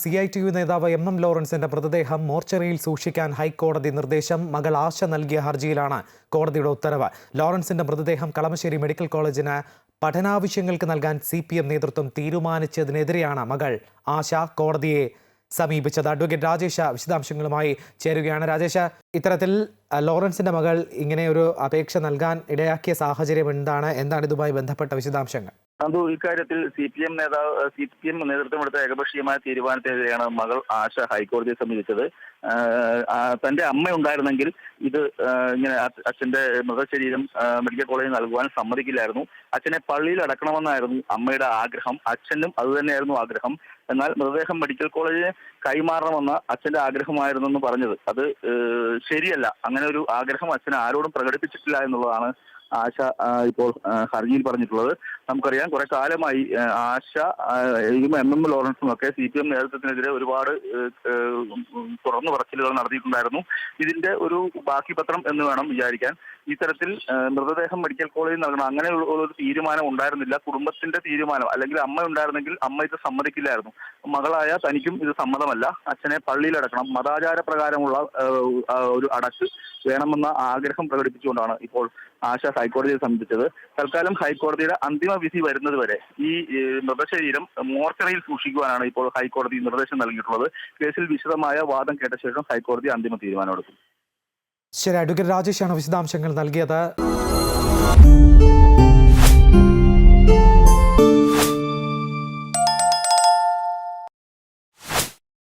C I T U നേതാവ് M M ലോറൻസിന്റെ മൃതദേഹം മോർച്ചറിയിൽ സൂക്ഷിക്കാൻ ഹൈക്കോടതി നിർദ്ദേശം. മകൾ ആശ നൽകിയ ഹർജിയിലാണ് കോടതിയുടെ ഉത്തരവ്. ലോറൻസിന്റെ മൃതദേഹം കളമശ്ശേരി മെഡിക്കൽ കോളേജിന് പഠനാവശ്യങ്ങൾക്ക് നൽകാൻ സി പി എം നേതൃത്വം തീരുമാനിച്ചതിനെതിരെയാണ് മകൾ ആശ കോടതിയെ സമീപിച്ചത്. അഡ്വക്കേറ്റ് രാജേഷ വിശദാംശങ്ങളുമായി ചേരുകയാണ്. രാജേഷ ഇത്തരത്തിൽ ലോറൻസിന്റെ മകൾ ഇങ്ങനെ ഒരു അപേക്ഷ നൽകാൻ ഇടയാക്കിയ സാഹചര്യം എന്താണ്? എന്താണ് ഇതുമായി ബന്ധപ്പെട്ട വിശദാംശങ്ങൾ? അതു ഇക്കാര്യത്തിൽ സി പി എം നേതാവ് സി പി എം നേതൃത്വമെടുത്ത ഏകപക്ഷീയമായ തീരുമാനത്തിനെതിരെയാണ് മകൾ ആശ ഹൈക്കോടതിയെ സമീപിച്ചത്. തന്റെ അമ്മ ഉണ്ടായിരുന്നെങ്കിൽ ഇത് ഇങ്ങനെ അച്ഛന്റെ മൃതശരീരം മെഡിക്കൽ കോളേജിൽ നൽകുവാൻ സമ്മതിക്കില്ലായിരുന്നു. അച്ഛനെ പള്ളിയിൽ അടക്കണമെന്നായിരുന്നു അമ്മയുടെ ആഗ്രഹം. അച്ഛനും അതുതന്നെയായിരുന്നു ആഗ്രഹം. എന്നാൽ മൃതദേഹം മെഡിക്കൽ കോളേജിന് കൈമാറണമെന്ന അച്ഛന്റെ ആഗ്രഹമായിരുന്നു എന്ന് പറഞ്ഞത്. അത് ശരിയല്ല. അങ്ങനെ ഒരു ആഗ്രഹം അച്ഛൻ ആരോടും പ്രകടിപ്പിച്ചിട്ടില്ല എന്നുള്ളതാണ് ആശ ഇപ്പോൾ ഹർജിയിൽ പറഞ്ഞിട്ടുള്ളത്. നമുക്കറിയാം കുറെ കാലമായി ആശ എം എം ലോറൻസും ഒക്കെ സി പി എം നേതൃത്വത്തിനെതിരെ ഒരുപാട് തുറന്നു പറച്ചിലുകൾ നടത്തിയിട്ടുണ്ടായിരുന്നു. ഇതിന്റെ ഒരു ബാക്കി പത്രം എന്ന് വേണം വിചാരിക്കാൻ. ഇത്തരത്തിൽ മൃതദേഹം മെഡിക്കൽ കോളേജിൽ നൽകണം. അങ്ങനെ ഒരു തീരുമാനം ഉണ്ടായിരുന്നില്ല. കുടുംബത്തിന്റെ തീരുമാനം അല്ലെങ്കിൽ അമ്മ ഉണ്ടായിരുന്നെങ്കിൽ അമ്മ ഇത് സമ്മതിക്കില്ലായിരുന്നു. മകളായ തനിക്കും ഇത് സമ്മതമല്ല. അച്ഛനെ പള്ളിയിലടക്കണം. മതാചാര പ്രകാരമുള്ള ഒരു അടച്ച് വേണമെന്ന ആഗ്രഹം പ്രകടിപ്പിച്ചുകൊണ്ടാണ് ഇപ്പോൾ ആശ ഹൈക്കോടതിയെ സമീപിച്ചത്. തൽക്കാലം ഹൈക്കോടതിയുടെ അന്തിമ വിധി വരുന്നത് വരെ ഈ മൃതശരീരം മോർച്ചറിയിൽ സൂക്ഷിക്കുവാനാണ് ഇപ്പോൾ ഹൈക്കോടതി നിർദ്ദേശം നൽകിയിട്ടുള്ളത്. കേസിൽ വിശദമായ വാദം കേട്ട ശേഷം ഹൈക്കോടതി അന്തിമ തീരുമാനമെടുക്കും. ശരി അഡ്വക്കേറ്റ് രാജേഷാണ് വിശദാംശങ്ങൾ നൽകിയത്.